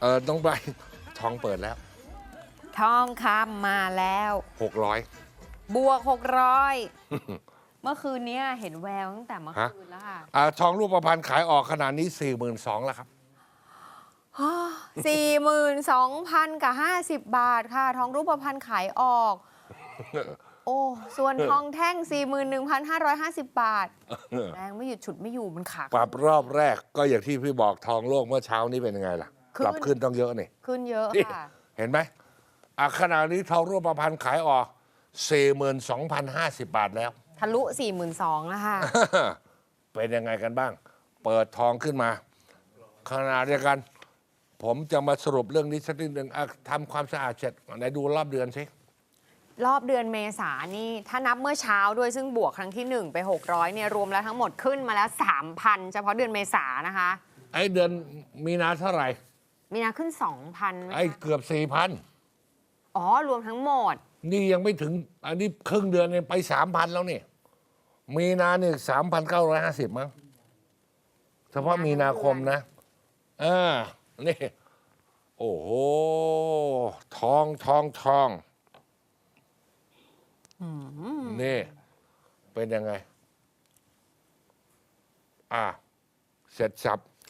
เออต้องไปทองเปิดแล้ว ทองคำมาแล้ว 600 บวก 600 เมื่อคืนเนี้ยเห็นแววตั้งแต่เมื่อฮะ คืนแล้วค่ะอ่าทองรูปพรรณขายออกขนาดนี้ 42,000แล้วครับ สี่หมื่นสองพันกับห้าสิบบาทค่ะ ทองรูปพรรณขายออก โอ้ ส่วนทองแท่ง 41,550 บาท แรงไม่หยุดฉุดไม่อยู่มันขาปรับรอบแรกก็อย่างที่พี่บอกทองโลกเมื่อเช้านี้เป็นยังไงล่ะขึ้น ปรับขึ้นต้องเยอะนี่ขึ้นเยอะนี่ค่ะ เห็นไหมอะขณะนี้ทองรูปพรรณขายออก 42,050 บาทแล้ว ทะลุ 42,000แล้วค่ะ เป็นยังไงกันบ้าง เปิดทองขึ้นมา ขณะเดียวกัน ผมจะมาสรุปเรื่องนี้สักนิดหนึ่งอะทำความสะอาดเสร็จไหนดูรอบเดือนสิ รอบเดือนเมษานี่ ถ้านับเมื่อเช้าด้วยซึ่งบวกครั้งที่ 1 ไป 600เนี่ยรวมแล้วทั้งหมดขึ้นมาแล้ว 3,000 เฉพาะเดือนเมษานะคะ ไอ้เดือนมีนาเท่าไหร่ มีนาขึ้น 2,000ไหมไอ้คะเกือบสี่พันอ๋อ รวมทั้งหมด นี่ยังไม่ถึง อันนี้ครึ่งเดือนเนี่ยไปสามพันแล้วนี่มีนาเนี่ยสามพันเก้าร้อยห้าสิบมั้งเฉพาะมีนาคมนะอ่านี่ โอ้โห ทองทองทองนี่ เป็นยังไง อ่า เสร็จสับ